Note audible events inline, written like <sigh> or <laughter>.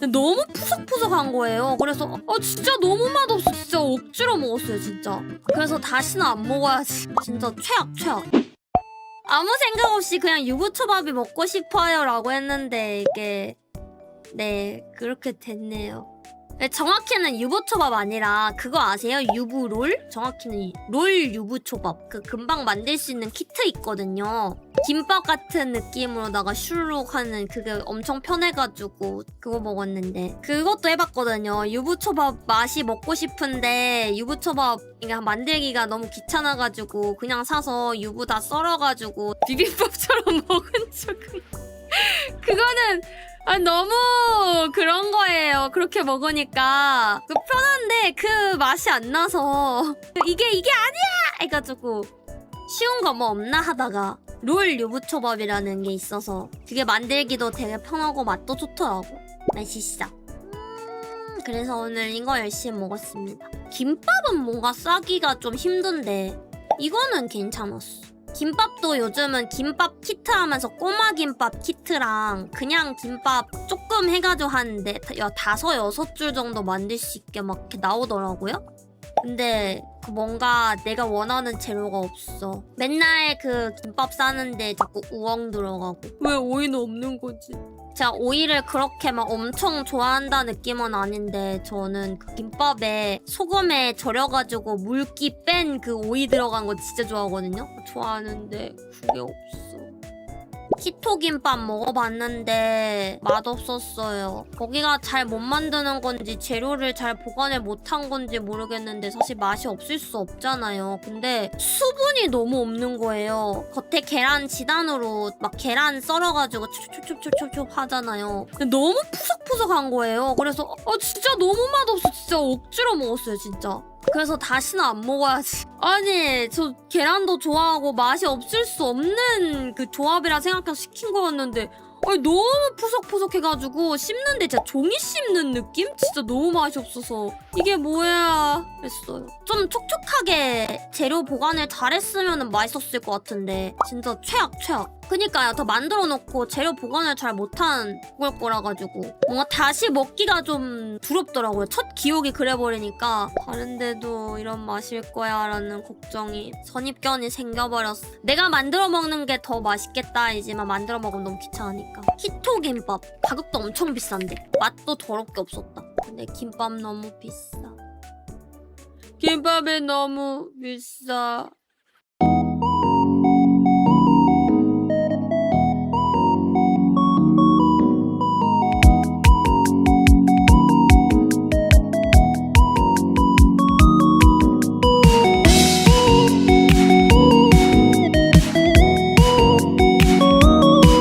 너무 푸석푸석한 거예요. 그래서 아 진짜 너무 맛없어. 진짜 억지로 먹었어요 진짜. 그래서 다시는 안 먹어야지. 진짜 최악 최악. 아무 생각 없이 그냥 유부초밥이 먹고 싶어요 라고 했는데 이게 네 그렇게 됐네요. 네, 정확히는 유부초밥 아니라 그거 아세요? 유부롤? 정확히는 롤 유부초밥. 그 금방 만들 수 있는 키트 있거든요. 김밥 같은 느낌으로다가 슈룩 하는 그게 엄청 편해가지고 그거 먹었는데 그것도 해봤거든요. 유부초밥 맛이 먹고 싶은데 유부초밥 그냥 만들기가 너무 귀찮아가지고 그냥 사서 유부 다 썰어가지고 비빔밥처럼 <laughs> 먹은 적은 <laughs> 그거는 아, 너무 그런 거예요. 그렇게 먹으니까 그 편한데 그 맛이 안 나서 <laughs> 이게 이게 아니야 해가지고 쉬운 거 뭐 없나 하다가 롤 유부초밥이라는 게 있어서 그게 만들기도 되게 편하고 맛도 좋더라고. 맛있어. 음, 그래서 오늘 이거 열심히 먹었습니다. 김밥은 뭔가 싸기가 좀 힘든데 이거는 괜찮았어. 김밥도 요즘은 김밥 키트 하면서 꼬마 김밥 키트랑 그냥 김밥 조금 해가지고 하는데 다- 야, 다섯 여섯 줄 정도 만들 수 있게 막 이렇게 나오더라고요. 근데 그 뭔가 내가 원하는 재료가 없어. 맨날 그 김밥 싸는데 자꾸 우엉 들어가고. 왜 오이는 없는 거지? 제가 오이를 그렇게 막 엄청 좋아한다 느낌은 아닌데 저는 그 김밥에 소금에 절여가지고 물기 뺀 그 오이 들어간 거 진짜 좋아하거든요. 좋아하는데 그게 없어. 키토 김밥 먹어봤는데 맛없었어요. 거기가 잘 못 만드는 건지 재료를 잘 보관을 못한 건지 모르겠는데 사실 맛이 없을 수 없잖아요. 근데 수분이 너무 없는 거예요. 겉에 계란 지단으로 막 계란 썰어가지고 촉촉촉촉촉 하잖아요. 너무 푸석푸석한 거예요. 그래서 아 진짜 너무 맛없어. 진짜 억지로 먹었어요 진짜. 그래서 다시는 안 먹어야지. <laughs> 아니, 저 계란도 좋아하고 맛이 없을 수 없는 그 조합이라 생각해서 시킨 거였는데, 아니, 너무 푸석푸석해가지고 씹는데 진짜 종이 씹는 느낌? 진짜 너무 맛이 없어서 이게 뭐야 했어요. 좀 촉촉하게 재료 보관을 잘했으면 맛있었을 것 같은데 진짜 최악 최악. 그니까요 더 만들어 놓고 재료 보관을 잘 못한 걸 거라 가지고 뭔가 다시 먹기가 좀 두렵더라고요. 첫 기억이 그래 버리니까 다른데도 이런 맛일 거야라는 걱정이 선입견이 생겨버렸어. 내가 만들어 먹는 게 더 맛있겠다이지만 만들어 먹으면 너무 귀찮으니까. 키토 김밥 가격도 엄청 비싼데 맛도 더럽게 없었다. 근데 김밥 너무 비싸. 김밥이 너무 비싸.